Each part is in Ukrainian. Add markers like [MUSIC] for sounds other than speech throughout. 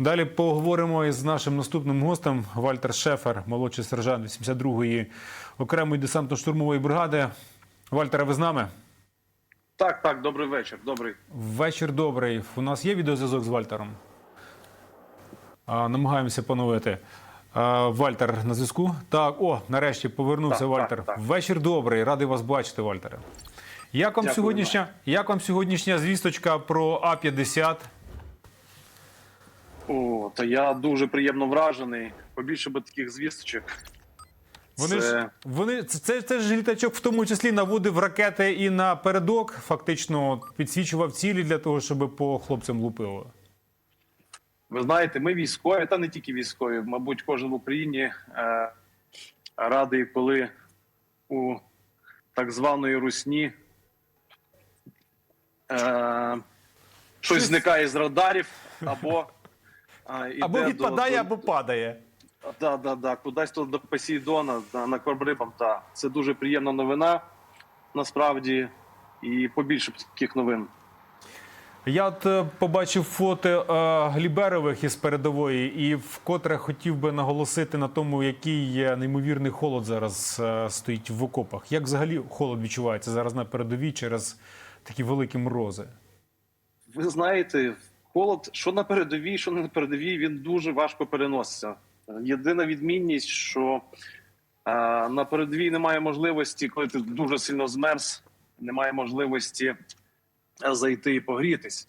Далі поговоримо із нашим наступним гостем Вальтер Шефер, молодший сержант 82-ї окремої десантно-штурмової бригади. Вальтера, ви з нами? Так, так, добрий вечір. Добрий вечір. Добрий. У нас є відеозв'язок з Вальтером. А, намагаємося поновити. А, Вальтер на зв'язку. Так, о, нарешті повернувся так, Вальтер. Так, так. Вечір добрий. Радий вас бачити, Вальтере. Як вам Дякую, сьогоднішня? Як вам сьогоднішня звісточка про А 50 то я дуже приємно вражений. Побільше би таких звісточок. Вони це... ж вони це, це ж літачок, в тому числі наводив ракети і на передок, фактично підсвічував цілі для того, щоб по хлопцям лупило. Ви знаєте, ми військові, та не тільки військові. Мабуть, кожен в Україні е, радий, коли у так званої Русні е, щось зникає з радарів або іде Або відпадає, до, або падає. Да, да, да, кудись тут до Посейдона, на, на Корбрибам, та це дуже приємна новина, насправді, і побільше б таких новин. Я от е, побачив фото е, Гліберових із передової, і вкотре хотів би наголосити на тому, який неймовірний холод зараз е, стоїть в окопах. Як взагалі холод відчувається зараз на передовій через такі великі морози? Ви знаєте, холод, що на передовій, що не на передовій, він дуже важко переноситься. Єдина відмінність, що е, на передовій немає можливості, коли ти дуже сильно змерз, немає можливості е, зайти і погрітись.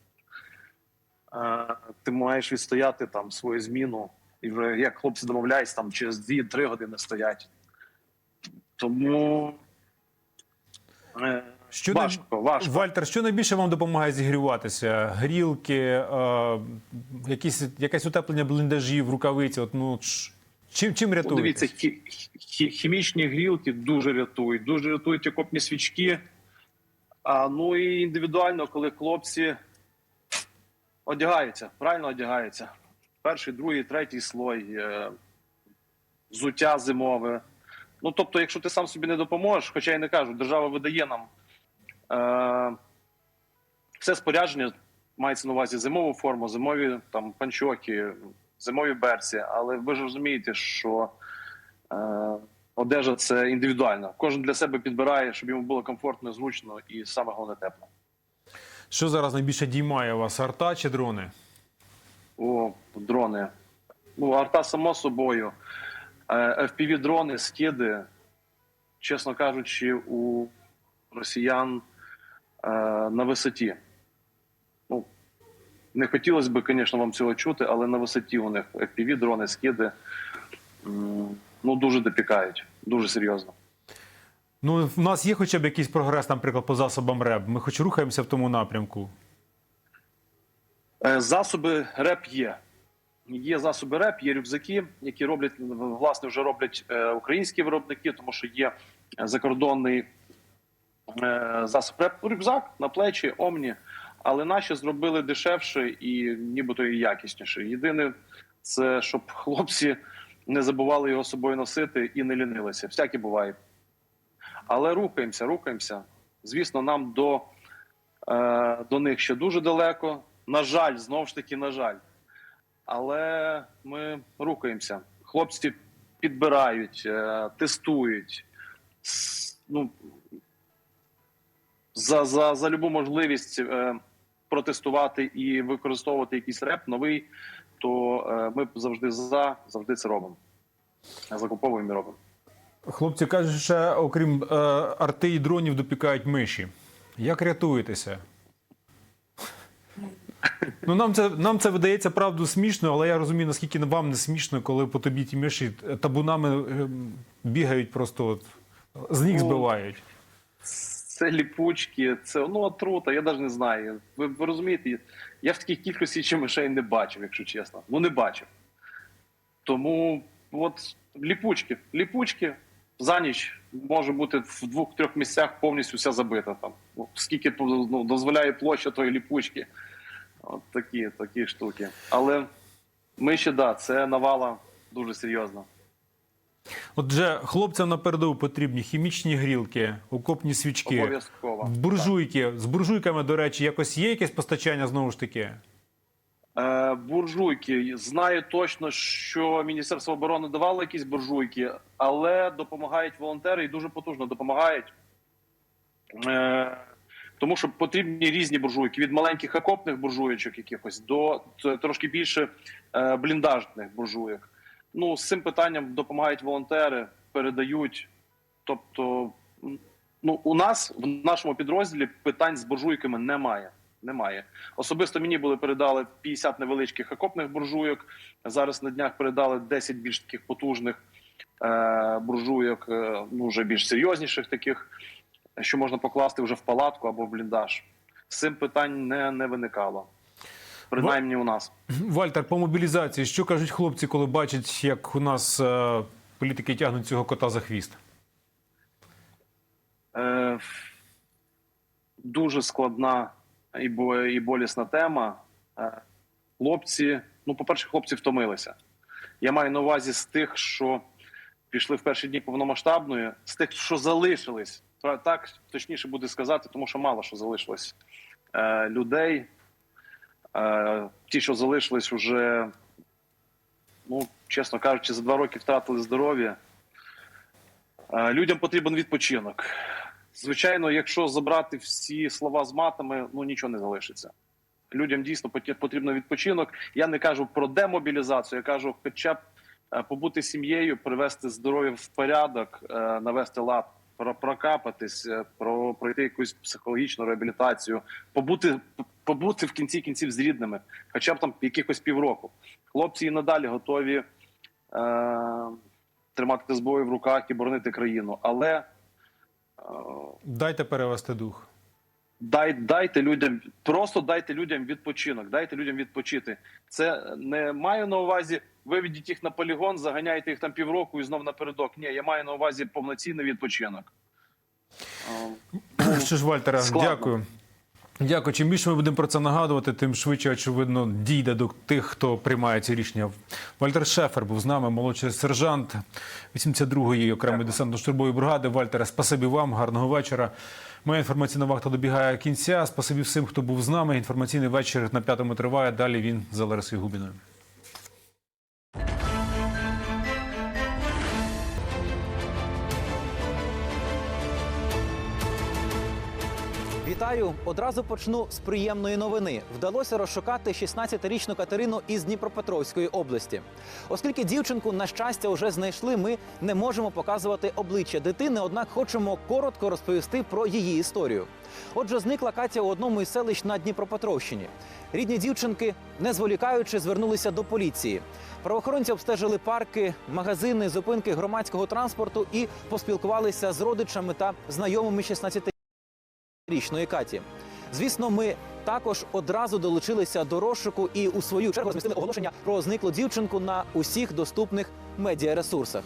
Е, ти маєш відстояти там свою зміну, і вже як хлопці домовляються, там через 2-3 години стоять. Тому Що важко, важко. Вальтер, що найбільше вам допомагає зігріватися? Грілки, е, якісь, якесь утеплення бліндажів, рукавиці? От, ну, ч- чим, чим Ну, рятуєте? Дивіться, хі- хі- хімічні грілки дуже рятують, дуже рятують окопні свічки. А ну і індивідуально, коли хлопці одягаються, правильно одягаються. Перший, другий, третій слой, е, взуття зимове. Ну тобто, якщо ти сам собі не допоможеш, хоча я не кажу, держава видає нам все спорядження, мається на увазі зимову форму, зимові там панчоки, зимові берці. Але ви ж розумієте, що е, одежа це індивідуально. Кожен для себе підбирає, щоб йому було комфортно, зручно і саме головне тепло. Що зараз найбільше діймає вас? Арта чи дрони? О, дрони. Ну, арта само собою. Е, FPV-дрони, скиди, чесно кажучи, у росіян е, на висоті. Ну, не хотілося б, звісно, вам цього чути, але на висоті у них FPV-дрони, скиди ну, дуже допікають, дуже серйозно. Ну, в нас є хоча б якийсь прогрес, наприклад, по засобам РЕБ. Ми хоч рухаємося в тому напрямку. Е, Засоби РЕП є. Є засоби РЕП, є рюкзаки, які роблять власне вже роблять е, українські виробники, тому що є закордонний е, засоб рюкзак на плечі, омні. Але наші зробили дешевше і нібито і якісніше. Єдине, це щоб хлопці не забували його собою носити і не лінилися. Всяке буває. Але рухаємося, рухаємося. Звісно, нам до, е, до них ще дуже далеко. На жаль, знову ж таки, на жаль. Але ми рухаємося. Хлопці підбирають, е, тестують. Ну, за, за, за любу можливість е, протестувати і використовувати якийсь реп новий, то е, ми завжди за, завжди це робимо. Закуповуємо і робимо. Хлопці кажуть, що окрім е, арти і дронів допікають миші. Як рятуєтеся? [LAUGHS] Ну, нам це, нам це видається правду смішно, але я розумію, наскільки вам не смішно, коли по тобі ті миші табунами е, бігають, просто от, з ніг Ну, збивають. Це ліпучки, це ну отрута, я навіть не знаю. Ви, ви розумієте, я в такій кількості ще мишей не бачив, якщо чесно. Ну не бачив. Тому от ліпучки, ліпучки за ніч може бути в двох-трьох місцях повністю вся забита там. Скільки ну, дозволяє площа тої ліпучки. От такі, такі штуки. Але миші, да, це навала дуже серйозна. Отже, хлопцям на передову потрібні хімічні грілки, окопні свічки, Обов'язково. буржуйки. З буржуйками, до речі, якось є якесь постачання знову ж таки. Е, буржуйки. Знаю точно, що Міністерство оборони давало якісь буржуйки, але допомагають волонтери і дуже потужно допомагають. Е, тому що потрібні різні буржуйки від маленьких окопних буржуйочок якихось до трошки більше е, бліндажних буржуйок. Ну, з цим питанням допомагають волонтери, передають. Тобто, ну, у нас в нашому підрозділі питань з буржуйками немає. Немає. Особисто мені були передали 50 невеличких окопних буржуйок. Зараз на днях передали 10 більш таких потужних е, буржуйок, е, ну вже більш серйозніших таких, що можна покласти вже в палатку або в бліндаж. З цим питань не, не виникало. Принаймні у нас. Вальтер, по мобілізації, що кажуть хлопці, коли бачать, як у нас е, політики тягнуть цього кота за хвіст? Е, дуже складна і, бо- і болісна тема. Е, хлопці, ну, по-перше, хлопці втомилися. Я маю на увазі з тих, що пішли в перші дні повномасштабної, з тих, що залишились. Так точніше буде сказати, тому що мало що залишилось е, людей. Ті, що залишились, вже, ну, чесно кажучи, за два роки втратили здоров'я. Людям потрібен відпочинок. Звичайно, якщо забрати всі слова з матами, ну нічого не залишиться. Людям дійсно потрібен відпочинок. Я не кажу про демобілізацію, я кажу, хоча б побути сім'єю, привести здоров'я в порядок, навести лад, про- прокапатись, е, про пройти якусь психологічну реабілітацію, побути, побути в кінці кінців з рідними, хоча б там якихось півроку. Хлопці і надалі готові е, тримати зброю в руках і боронити країну. Але е, Дайте перевести дух. дай, дайте людям, просто дайте людям відпочинок, дайте людям відпочити. Це не маю на увазі, виведіть їх на полігон, заганяйте їх там півроку і знов напередок. Ні, я маю на увазі повноцінний відпочинок. Що ж, Вальтера, складно. дякую. Дякую. Чим більше ми будемо про це нагадувати, тим швидше, очевидно, дійде до тих, хто приймає ці рішення. Вальтер Шефер був з нами, молодший сержант 82-ї окремої десантно-штурбової бригади. Вальтере, спасибі вам, гарного вечора. Моя інформаційна вахта добігає кінця. Спасибі всім, хто був з нами. Інформаційний вечір на п'ятому триває. Далі він за Ларисою Губіною. Вітаю! Одразу почну з приємної новини. Вдалося розшукати 16-річну Катерину із Дніпропетровської області. Оскільки дівчинку, на щастя, вже знайшли, ми не можемо показувати обличчя дитини, однак хочемо коротко розповісти про її історію. Отже, зникла Катя у одному із селищ на Дніпропетровщині. Рідні дівчинки, не зволікаючи, звернулися до поліції. Правоохоронці обстежили парки, магазини, зупинки громадського транспорту і поспілкувалися з родичами та знайомими 16 річної Каті. Звісно, ми також одразу долучилися до розшуку і у свою чергу розмістили оголошення про зниклу дівчинку на усіх доступних медіаресурсах.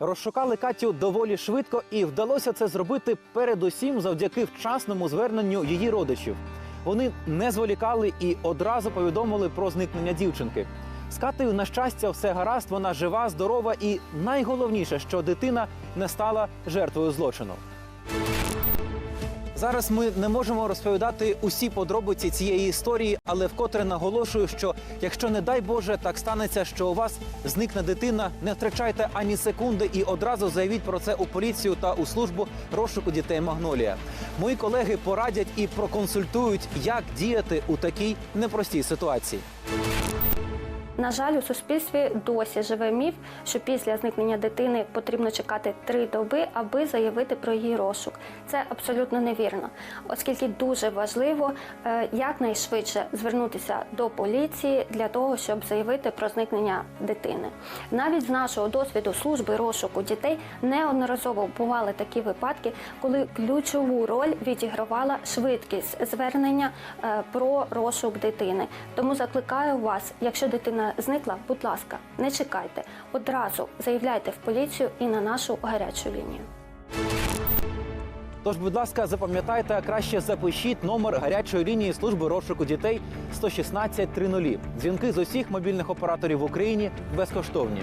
Розшукали Катю доволі швидко, і вдалося це зробити передусім завдяки вчасному зверненню її родичів. Вони не зволікали і одразу повідомили про зникнення дівчинки. З Катею, на щастя, все гаразд, вона жива, здорова, і найголовніше, що дитина не стала жертвою злочину. Зараз ми не можемо розповідати усі подробиці цієї історії, але вкотре наголошую, що якщо не дай Боже так станеться, що у вас зникне дитина, не втрачайте ані секунди і одразу заявіть про це у поліцію та у службу розшуку дітей Магнолія. Мої колеги порадять і проконсультують, як діяти у такій непростій ситуації. На жаль, у суспільстві досі живе міф, що після зникнення дитини потрібно чекати три доби, аби заявити про її розшук. Це абсолютно невірно, оскільки дуже важливо е, якнайшвидше звернутися до поліції для того, щоб заявити про зникнення дитини. Навіть з нашого досвіду служби розшуку дітей неодноразово бували такі випадки, коли ключову роль відігравала швидкість звернення е, про розшук дитини. Тому закликаю вас, якщо дитина зникла, будь ласка, не чекайте. Одразу заявляйте в поліцію і на нашу гарячу лінію. Тож, будь ласка, запам'ятайте, а краще запишіть номер гарячої лінії служби розшуку дітей 116 30. Дзвінки з усіх мобільних операторів в Україні безкоштовні.